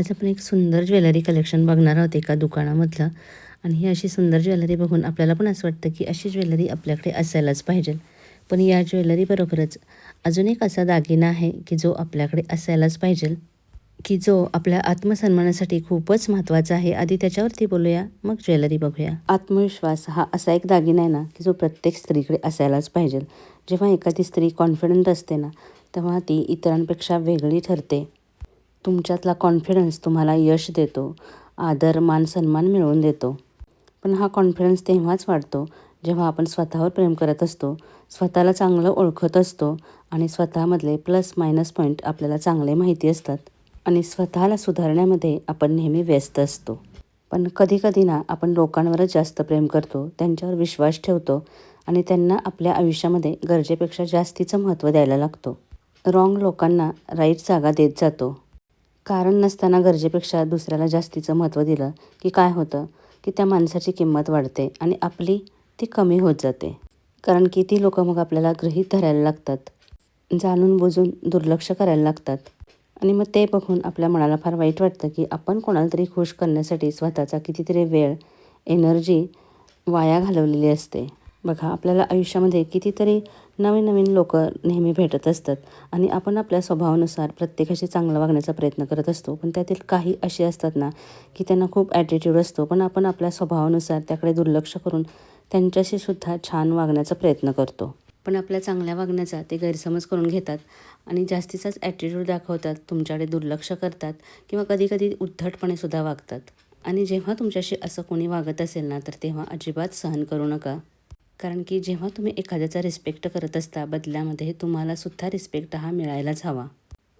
आज आपण एक सुंदर ज्वेलरी कलेक्शन बघणार आहोत एका दुकानामधलं. आणि ही अशी सुंदर ज्वेलरी बघून आपल्याला पण असं वाटतं की अशी ज्वेलरी आपल्याकडे असायलाच पाहिजे. पण या ज्वेलरीबरोबरच अजून एक असा दागिना आहे की जो आपल्याकडे असायलाच पाहिजे. की जो आपल्या आत्मसन्मानासाठी खूपच महत्त्वाचा आहे. आधी त्याच्यावरती बोलूया मग ज्वेलरी बघूया. आत्मविश्वास हा असा एक दागिना आहे ना की जो प्रत्येक स्त्रीकडे असायलाच पाहिजे. जेव्हा एखादी स्त्री कॉन्फिडंट असते ना तेव्हा ती इतरांपेक्षा वेगळी ठरते. तुमच्यातला कॉन्फिडन्स तुम्हाला यश देतो आदर मान सन्मान मिळवून देतो. पण हा कॉन्फिडन्स तेव्हाच वाढतो जेव्हा आपण स्वतःवर प्रेम करत असतो स्वतःला चांगलं ओळखत असतो आणि स्वतःमधले प्लस मायनस पॉईंट आपल्याला चांगले माहिती असतात. आणि स्वतःला सुधारण्यामध्ये आपण नेहमी व्यस्त असतो. पण कधीकधी ना आपण लोकांवरच जास्त प्रेम करतो त्यांच्यावर विश्वास ठेवतो आणि त्यांना आपल्या आयुष्यामध्ये गरजेपेक्षा जास्तीचं महत्त्व द्यायला लागतो. रॉंग लोकांना राईट जागा देत जातो. कारण नसताना गरजेपेक्षा दुसऱ्याला जास्तीचं महत्त्व दिलं की काय होतं? की त्या माणसाची किंमत वाढते आणि आपली ती कमी होत जाते. कारण की ती लोकं मग आपल्याला गृहीत धरायला लागतात? जाणून बुजून दुर्लक्ष करायला लागतात. आणि मग ते बघून आपल्या मनाला फार वाईट वाटतं की आपण कोणाला तरी खुश करण्यासाठी स्वतःचा कितीतरी वेळ एनर्जी वाया घालवलेली असते. बघा आपल्याला आयुष्यामध्ये कितीतरी नवीन नवीन लोक नेहमी भेटत असतात आणि आपण आपल्या स्वभावानुसार प्रत्येकाशी चांगलं वागण्याचा प्रयत्न करत असतो. पण त्यातील काही असे असतात ना की त्यांना खूप ॲटिट्यूड असतो. पण आपण आपल्या स्वभावानुसार त्याकडे दुर्लक्ष करून त्यांच्याशी सुद्धा छान वागण्याचा प्रयत्न करतो. पण आपल्या चांगल्या वागण्याचा ते गैरसमज करून घेतात आणि जास्तीचाच ॲटिट्यूड दाखवतात तुमच्याकडे दुर्लक्ष करतात किंवा कधीकधी उद्धटपणे सुद्धा वागतात. आणि जेव्हा तुमच्याशी असं कोणी वागत असेल ना तर तेव्हा अजिबात सहन करू नका. कारण की जेव्हा तुम्ही एखाद्याचा रिस्पेक्ट करत असता बदल्यामध्ये तुम्हाला सुद्धा रिस्पेक्ट हा मिळायलाच हवा.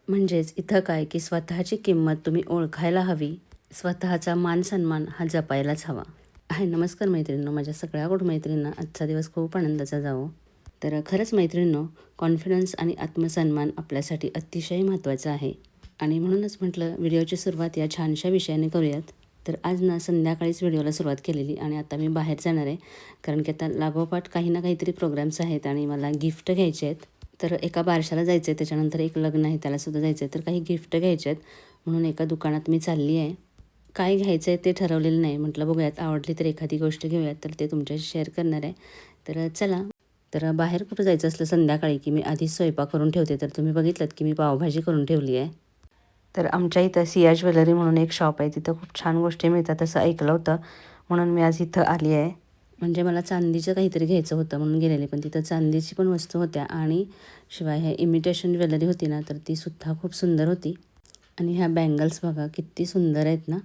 म्हणजेच इथं काय की स्वतःची किंमत तुम्ही ओळखायला हवी. स्वतःचा मान सन्मान हा जपायलाच हवा. आहे नमस्कार मैत्रिणींनो. माझ्या सगळ्या गोड मैत्रिणींना आजचा दिवस खूप आनंदाचा जावो. तर खरंच मैत्रिणींनो कॉन्फिडन्स आणि आत्मसन्मान आपल्यासाठी अतिशय महत्त्वाचं आहे. आणि म्हणूनच म्हटलं व्हिडिओची सुरुवात या छानशा विषयाने करूयात. तर आज ना संध्याकाळीच व्हिडिओला सुरुवात केलेली आणि आता मी बाहेर जाणार आहे. कारण की आता लागोपाठ काही ना काहीतरी प्रोग्राम्स आहेत आणि मला गिफ्ट घ्यायचे आहेत. तर एका बारशाला जायचं आहे त्याच्यानंतर एक लग्न आहे त्यालासुद्धा जायचं आहे तर काही गिफ्ट घ्यायचे आहेत. म्हणून एका दुकानात मी चालली आहे. काय घ्यायचं आहे ते ठरवलेलं नाही. म्हटलं बघूयात आवडली तर एखादी गोष्ट घेऊयात. तर ते तुमच्याशी शेअर करणार आहे. तर चला. तर बाहेर कुठं जायचं असलं संध्याकाळी की मी आधीच स्वयंपाक करून ठेवते. तर तुम्ही बघितलं की मी पावभाजी करून ठेवली आहे. तर आमच्या इथं सिया ज्वेलरी म्हणून एक शॉप आहे. तिथं खूप छान गोष्टी मिळतात असं ऐकलं होतं. म्हणून मी आज इथं आली आहे. म्हणजे मला चांदीचं काहीतरी घ्यायचं होतं म्हणून गेलेले पण तिथं चांदीची पण वस्तू होत्या आणि शिवाय ह्या इमिटेशन ज्वेलरी होती ना तर तीसुद्धा खूप सुंदर होती. आणि ह्या बँगल्स बघा किती सुंदर आहेत ना.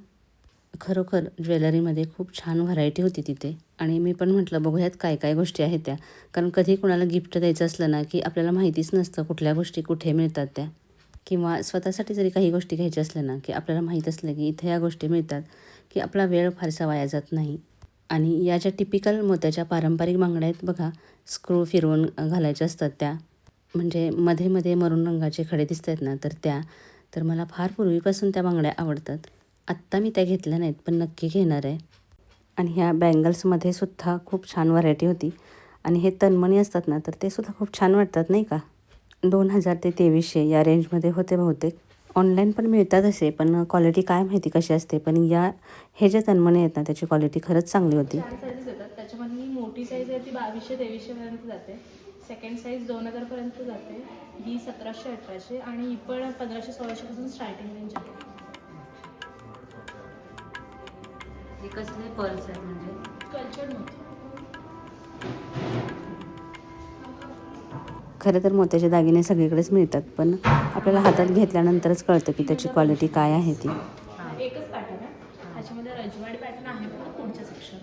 खरोखर ज्वेलरीमध्ये खूप छान व्हरायटी होती तिथे. आणि मी पण म्हटलं बघूयात काय काय गोष्टी आहेत त्या. कारण कधी कोणाला गिफ्ट द्यायचं असलं ना की आपल्याला माहितीच नसतं कुठल्या गोष्टी कुठे मिळतात त्या. किंवा स्वतःसाठी जरी काही गोष्टी घ्यायच्या असल्या ना की आपल्याला माहीत असलं की इथे या गोष्टी मिळतात की आपला वेळ फारसा वाया जात नाही. आणि या ज्या टिपिकल मोत्याच्या पारंपरिक बांगड्या आहेत बघा स्क्रू फिरवून घालायच्या असतात त्या. म्हणजे मध्ये मध्ये मरून रंगाचे खडे दिसत आहेत ना तर त्या. तर मला फार पूर्वीपासून त्या बांगड्या आवडतात. आत्ता मी त्या घेतल्या नाहीत पण नक्की घेणार आहे. आणि ह्या बँगल्समध्ये सुद्धा खूप छान व्हरायटी होती. आणि हे तन्मणी असतात ना तर ते सुद्धा खूप छान वाटतात नाही का? दोन हजार ते तेवीसशे या रेंजमध्ये होते बहुतेक. ऑनलाईन पण मिळतात असे पण क्वालिटी काय माहिती कशी असते? पण या हे जे तन्मणी आहेत ना त्याची क्वालिटी खरंच चांगली होती. त्याच्यामध्ये मोठी साईज आहे ती बावीसशे तेवीसशेपर्यंत जाते. सेकंड साईज दोन हजारपर्यंत जाते. ही सतराशे अठराशे आणि ही पण पंधराशे सोळाशेपासून स्टार्टिंग रेंज आहे. हे कसले पर्स आहेत म्हणजे? कल्चर मोठी खरं तर मोत्याचे दागिने सगळीकडेच मिळतात पण आपल्याला हातात घेतल्यानंतरच कळतं की त्याची क्वालिटी काय आहे ती. एकच पॅटर्न आहे. त्याच्यामध्ये रजवाडी पॅटर्न आहे पण पुढच्या सेक्शन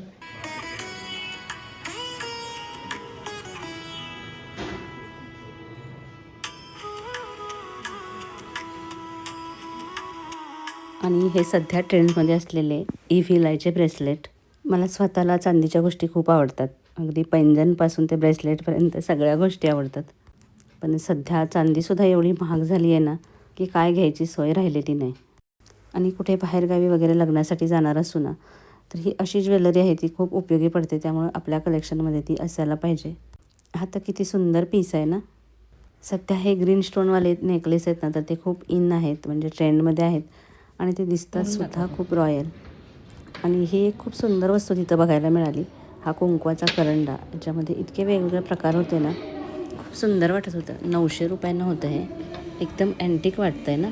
आणि हे सध्या ट्रेंडमध्ये असलेले ई व्हिलायचे ब्रेसलेट मला स्वतःला चांदीच्या गोष्टी खूप आवडतात. अगदी पैंजणपासून ते ब्रेसलेटपर्यंत सगळ्या गोष्टी आवडतात. पण सध्या चांदीसुद्धा एवढी महाग झाली आहे ना की काय घ्यायची सोय राहिलेली नाही. आणि कुठे बाहेरगावी वगैरे लग्नासाठी जाणार असू ना तर ही अशी ज्वेलरी आहे ती खूप उपयोगी पडते. त्यामुळं आपल्या कलेक्शनमध्ये ती असायला पाहिजे. हा तर किती सुंदर पीस आहे ना. सध्या हे ग्रीन स्टोनवाले नेकलेस आहेत ना तर ते खूप इन आहेत म्हणजे ट्रेंडमध्ये आहेत. आणि ते दिसतात सुद्धा खूप रॉयल आणि ही एक खूप सुंदर वस्तू तिथं बघायला मिळाली हा कुंकवाचा करंडा ज्यामध्ये इतके वेगवेगळे प्रकार होते ना खूप सुंदर वाटत होतं. नऊशे रुपयांना होतं हे. एकदम अँटिक वाटतं आहे ना?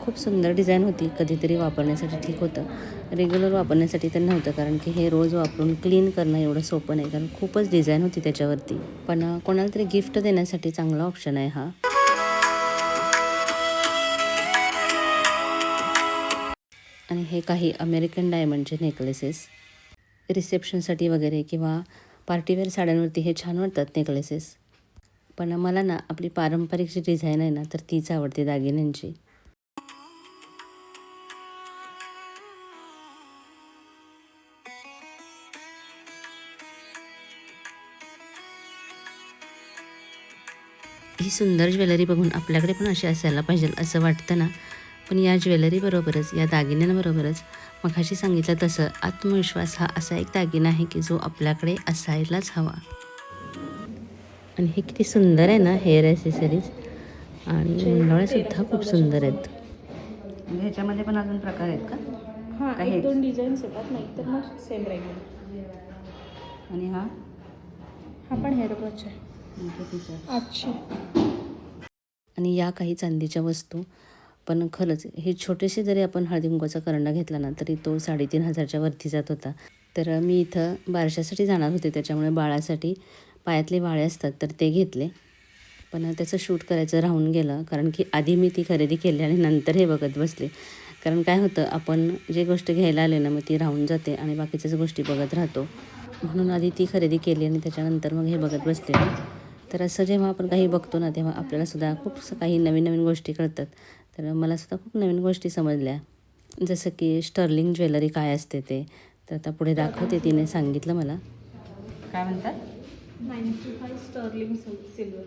खूप सुंदर डिझाईन होती. कधीतरी वापरण्यासाठी ठीक होतं. रेग्युलर वापरण्यासाठी तर नव्हतं कारण की हे रोज वापरून क्लीन करणं एवढं सोपं नाही. कारण खूपच डिझाईन होती त्याच्यावरती. पण कोणाला तरी गिफ्ट देण्यासाठी चांगला ऑप्शन आहे हा. आणि हे काही अमेरिकन डायमंडचे नेकलेसेस रिसेप्शनसाठी वगैरे किंवा पार्टीवेअर साड्यांवरती हे छान वाटतात नेकलेसेस पण मला ना आपली पारंपरिक जी डिझाईन आहे ना तर तीच आवडते दागिन्यांची. ही सुंदर ज्वेलरी बघून आपल्याकडे पण अशी असायला पाहिजे असं वाटतं ना. पण या ज्वेलरीबरोबरच या दागिन्यांबरोबरच मघाशी सांगितलं तसं आत्मविश्वास हा असा एक दागिना आहे की जो आपल्याकडे असायलाच हवा. आणि हे किती सुंदर आहे ना हेअर ॲसेसरीज आणि मुंडवळ्यासुद्धा खूप सुंदर आहेत. ह्याच्यामध्ये पण अजून प्रकार आहेत का? हां हे? एक दोन डिझाईन्स येतात नाही तर मग सेम रेग्युलर आणि हा? हा पण हेअर ब्रच आहे. आठशे आणि या काही चांदीच्या वस्तू पण खरंच हे छोटेसे जरी आपण हळदी कुंकवाचा करंडा घेतला ना तरी तो साडेतीन हजारच्या वरती जात होता. तर मी इथं बारशासाठी जाणार होते त्याच्यामुळे बाळासाठी. पायातले वाळे असतात तर ते घेतले. पण त्याचं शूट करायचं राहून गेलं कारण की आधी मी ती खरेदी केली आणि नंतर हे बघत बसले. कारण काय होतं आपण जे गोष्ट घ्यायला आले ना मग ती राहून जाते आणि बाकीच्याच गोष्टी बघत राहतो. म्हणून आधी ती खरेदी केली आणि त्याच्यानंतर मग हे बघत बसले तर असं जेव्हा आपण काही बघतो ना तेव्हा आपल्यालासुद्धा खूप स- काही नवीन नवीन गोष्टी कळतात. तर मला सुद्धा खूप नवीन गोष्टी समजल्या. जसं की स्टर्लिंग ज्वेलरी काय असते ते तर आता पुढे दाखवते तिने सांगितलं मला. काय म्हणतात? Ninety five sterling silver.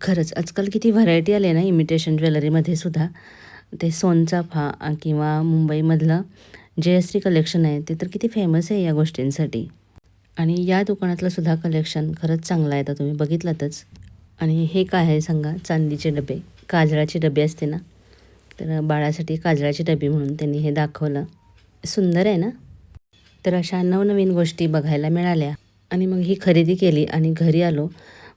खरंच आजकाल किती व्हरायटी आली आहे ना इमिटेशन ज्वेलरीमध्ये सुद्धा. ते सोनचाफा फा किंवा मुंबईमधलं जे एस टी कलेक्शन आहे ते तर किती फेमस आहे या गोष्टींसाठी. आणि या दुकानातलं सुद्धा कलेक्शन खरंच चांगलं आहे. आता तुम्ही बघितलातच. आणि हे काय आहे सांगा? चांदीचे डबे. काजळाचे डबे असते ना. तर बाळासाठी काजळाचे डबे म्हणून त्यांनी हे दाखवलं. सुंदर आहे ना? तर अशा नवनवीन गोष्टी बघायला मिळाल्या. आणि मग ही खरेदी केली आणि घरी आलो.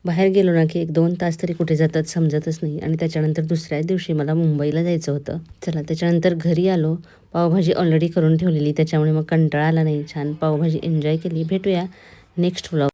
बाहेर गेलो ना की एक दोन तास तरी कुठे जातात समजतच नाही. आणि त्याच्यानंतर दुसऱ्या दिवशी मला मुंबईला जायचं होतं. चला त्याच्यानंतर घरी आलो. पावभाजी ऑलरेडी करून ठेवलेली. त्याच्यामुळे मग कंटाळा आला नाही. छान पावभाजी एन्जॉय केली. भेटूया नेक्स्ट व्लॉग